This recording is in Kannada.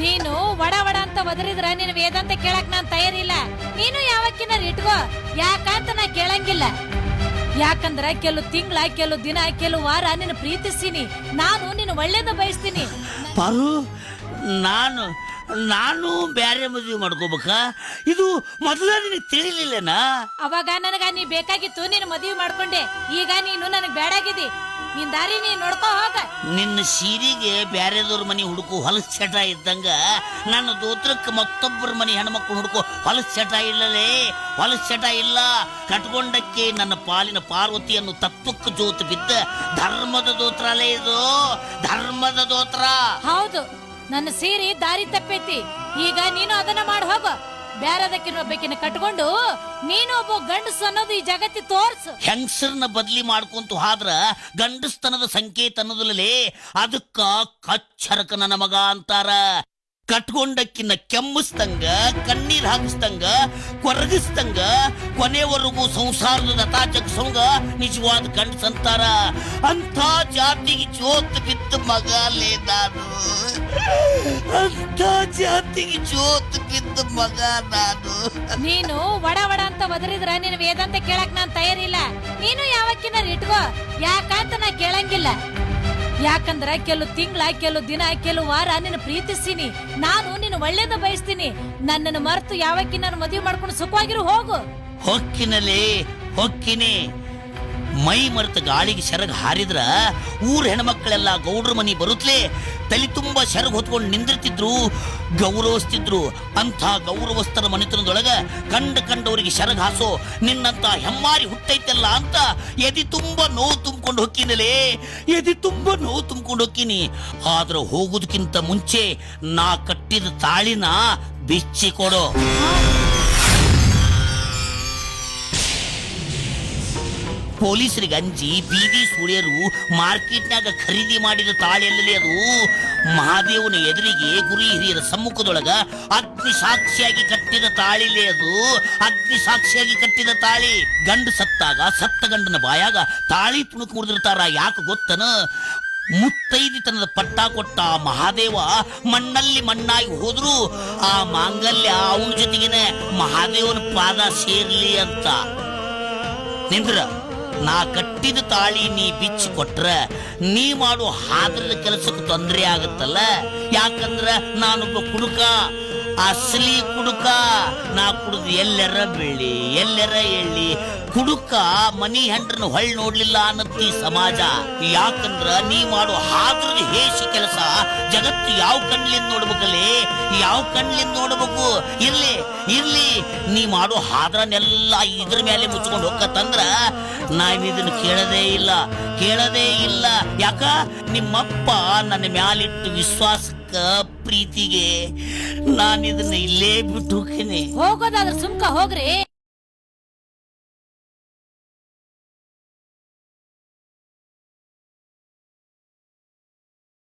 ನೀನು ವಡ ವಡ ಅಂತ ಒದರಿದ್ರ ನಿನ್ ವೇದಾಂತ ಕೇಳಕ್ ನಾನ್ ತಯಾರಿಲ್ಲ. ನೀನು ಯಾವಕ್ಕಿನ ಇಟ್ಕೋ. ಯಾಕಂತ ನಾ ಕೇಳಂಗಿಲ್ಲ. ಯಾಕಂದ್ರ ಕೆಲವು ತಿಂಗಳ ಕೆಲವು ದಿನ ಕೆಲವು ವಾರ ನಿನ್ನ ಪ್ರೀತಿಸ್ತೀನಿ. ನಾನು ನಿನ್ನ ಒಳ್ಳೇದ ಬಯಸ್ತೀನಿ. ಪಾರು ನಾನು ನಾನು ಬ್ಯಾರೆ ಮದುವೆ ಮಾಡ್ಕೋಬೇಕ? ಇದು ಮೊದಲ ನಿನಗೆ ತಿಳಿಲಿಲ್ಲನಾ? ಅವಾಗ ನನಗ ನೀ ಬೇಕಾಗಿತ್ತು ನೀನು ಮದುವೆ ಮಾಡ್ಕೊಂಡೆ. ಈಗ ನೀನು ನನಗೆ ಬೇಡಾಗಿದಿ ನಿನ್ ದಾರಿ ನೀ ನೋಡ್ಕೋ ಹೋಗ. ನಿನ್ನ ಸೀರಿಗೆ ಬ್ಯಾರೆದವ್ರ ಮನೆ ಹುಡುಕು ಹೊಲಸ್ ಚಟ ಇದ್ದಂಗ ನನ್ನ ದೋತ್ರಕ್ಕೆ ಮತ್ತೊಬ್ಬರ ಮನೆ ಹೆಣ್ಮಕ್ಳು ಹುಡುಕು ಹೊಲಸ್ ಚಟ ಇಲ್ಲಲೇ ಹೊಲಸ್ ಚಟ ಇಲ್ಲ. ಕಟ್ಕೊಂಡಕ್ಕೆ ನನ್ನ ಪಾಲಿನ ಪಾರ್ವತಿಯನ್ನು ತತ್ವಕ್ಕೆ ಜೋತು ಬಿದ್ದ ಧರ್ಮದ ದೋತ್ರಲೇ ಇದು ಧರ್ಮದ ದೋತ್ರ. ಹೌದು ನನ್ನ ಸೀರಿ ದಾರಿ ತಪ್ಪೈತಿ. ಈಗ ನೀನು ಅದನ್ನ ಮಾಡಿ ಹೋಗು. ಬ್ಯಾರದಕ್ಕಿನ ಒಬ್ಬಕಿನ ಕಟ್ಕೊಂಡು ನೀನು ಒಬ್ಬ ಗಂಡಸು ಅನ್ನೋದು ಈ ಜಗತ್ತಿ ತೋರ್ಸು. ಹೆಂಗಸರನ್ನ ಬದ್ಲಿ ಮಾಡ್ಕೊಂತು ಹಾದ್ರ ಗಂಡಸ್ತನದ ಸಂಕೇತ ಅನ್ನೋದಿಲ್ಲಲೇ ಅದಕ್ಕ ಕಚ್ಚರಕನ ಮಗ ಅಂತಾರ. ಕಟ್ಕೊಂಡಕ್ಕಿನ್ನ ಕೆಮ್ಮಿಸ್ದಂಗ ಕಣ್ಣೀರ್ ಹಾಕಿಸ್ದಂಗ ಕೊರಗಿಸ್ದಂಗ ಕೊನೆವರೆಗೂ ಸಂಸಾರದ ಜಗ್ಸಂಗ ನಿಜವಾದ ಗಂಡಸಂತಾರ ಅಂತ ಜಾತಿಗೆ ಜೋತ್ ಬಿದ್ದ ಮಗಲೇ ನಾನು. ಅಂತ ಜಾತಿಗೆ ಜೋತ್ ಬಿದ್ದ ಮಗ ನಾನು. ನೀನು ವಡ ವಡ ಅಂತ ಒದರಿದ್ರ ನಿನ್ ವೇದಾಂತ ಕೇಳಕ್ ನಾನ್ ತಯಾರಿಲ್ಲ. ನೀನು ಯಾವಕ್ಕಿನ ಇಟ್ಕೋ. ಯಾಕಂತ ನಾ ಕೇಳಂಗಿಲ್ಲ. ಯಾಕಂದ್ರ ಕೆಲವು ತಿಂಗಳ, ಕೆಲವು ದಿನ, ಕೆಲವು ವಾರ ನಿನ್ನ ಪ್ರೀತಿಸ್ತೀನಿ. ನಾನು ನಿನ್ನ ಒಳ್ಳೇದ ಬಯಸ್ತೀನಿ. ನನ್ನನ್ನು ಮರೆತು ಯಾವಕ್ಕಿನಾರ ಮದುವೆ ಮಾಡ್ಕೊಂಡು ಸುಖವಾಗಿರು, ಹೋಗು. ಹೊಕ್ಕಿನಲ್ಲಿ, ಹೊಕ್ಕಿನಿ. ಮೈ ಮರೆತ ಗಾಳಿಗೆ ಸೆರಗ್ ಹಾರಿದ್ರ ಊರ್ ಹೆಣ್ಮಕ್ಳೆಲ್ಲ ಗೌಡ್ರ ಮನಿ ಬರುತ್ತಲೇ ತಲೆ ತುಂಬ ಸೆರಗ್ ಹೊತ್ಕೊಂಡು ನಿಂದಿರ್ತಿದ್ರು, ಗೌರವಿಸ್ತಿದ್ರು. ಅಂಥ ಗೌರವಸ್ಥರ ಮನೆತನದೊಳಗ ಕಂಡ ಕಂಡವರಿಗೆ ಸೆರಗ್ ಹಾಸೋ ನಿನ್ನಂತ ಹೆಮ್ಮಾರಿ ಹುಟ್ಟೈತಲ್ಲ ಅಂತ ಎದಿ ತುಂಬ ನೋವು ತುಂಬಿಕೊಂಡು ಹೊಕ್ಕಿನಲೇ? ಎದಿ ತುಂಬ ನೋವು ತುಂಬಿಕೊಂಡು ಹೊಕ್ಕಿನಿ. ಆದ್ರ ಹೋಗುದಕ್ಕಿಂತ ಮುಂಚೆ ನಾ ಕಟ್ಟಿದ ತಾಳಿನ ಬಿಚ್ಚಿ ಕೊಡು. ಪೊಲೀಸರಿಗೆ ಅಂಜಿ ಬೀದಿ ಸುಳಿಯರು ಮಾರ್ಕೆಟ್ನಾಗ ಖರೀದಿ ಮಾಡಿದ ತಾಳೆಯಲ್ಲಿ ಅದು ಮಹಾದೇವನ ಎದುರಿಗೆ ಗುರಿ ಹಿರಿಯರ ಸಮ್ಮುಖದೊಳಗ ಅಗ್ನಿ ಸಾಕ್ಷಿಯಾಗಿ ಕಟ್ಟಿದ ತಾಳಿಲೆ ಅದು ಅಗ್ನಿ ಸಾಕ್ಷಿಯಾಗಿ ಕಟ್ಟಿದ ತಾಳಿ. ಗಂಡು ಸತ್ತಾಗ, ಸತ್ತ ಗಂಡನ ಬಾಯಾಗ ತಾಳಿ ತುಣುಕು ಮುರಿದಿರ್ತಾರ, ಯಾಕೆ ಗೊತ್ತನ? ಮುತ್ತೈದಿತನದ ಪಟ್ಟ ಕೊಟ್ಟ ಮಹಾದೇವ ಮಣ್ಣಲ್ಲಿ ಮಣ್ಣಾಗಿ ಹೋದ್ರು. ಆ ಮಾಂಗಲ್ಯ ಅವನ ಜೊತೆಗಿನ ಮಹಾದೇವನ ಪಾದ ಸೇರ್ಲಿ ಅಂತ. ನಿಂದ್ರ? ನಾ ಕಟ್ಟಿದ ತಾಳಿ ನೀ ಬಿಚ್ಚಿ ಕೊಟ್ರ, ನೀ ಮಾಡೋ ಹಾದ್ರದ ಕೆಲಸಕ್ಕೆ ತೊಂದರೆ ಆಗುತ್ತಲ್ಲ? ಯಾಕಂದ್ರ ನಾನೊಬ್ಬ ಕುಡುಕ ಅಸಲಿ ಕುಡುಕ, ನಾ ಕುಡಿದು ಎಲ್ಲರ ಬೆಳಿ ಎಲ್ಲರ ಎಳ್ಳಿ. ಕುಡುಕ ಮನಿ ಹೆಂಡ್ರನ್ನ ಹೊಳ್ ನೋಡ್ಲಿಲ್ಲ ಅನ್ನತ್ತಿ ಸಮಾಜ. ಯಾಕಂದ್ರ ನೀ ಮಾಡೋ ಹಾದ್ರದ ಹೇಸಿ ಕೆಲಸ ಜಗತ್ತು ಯಾವ ಕಣ್ಲಿಂದ ನೋಡ್ಬೇಕಲ್ಲಿ? ಯಾವ ಕಣ್ಲಿಂದ ನೋಡ್ಬೇಕು? ಇರ್ಲಿ ಇರ್ಲಿ. ನೀ ಮಾಡೋ ಹಾದ್ರನೆಲ್ಲ ಇದ್ರ ಮೇಲೆ ಮುಚ್ಕೊಂಡು ಹೋಗತ್ತಂದ್ರ ಇದನ್ನ ಕೇಳದೇ ಇಲ್ಲ ಕೇಳದೇ ಇಲ್ಲ. ಯಾಕ? ನಿಮ್ಮಪ್ಪ ನನ್ನ ಮ್ಯಾಲಿಟ್ಟು ಪ್ರೀತಿಗೆ ನಾನು ಇದನ್ನ ಇಲ್ಲೇ ಬಿಟ್ಟು ಹೋಗ್ತೀನಿ. ಹೋಗೋದಾದ್ರೆ ಸುಮ್ಕ ಹೋಗ್ರಿ.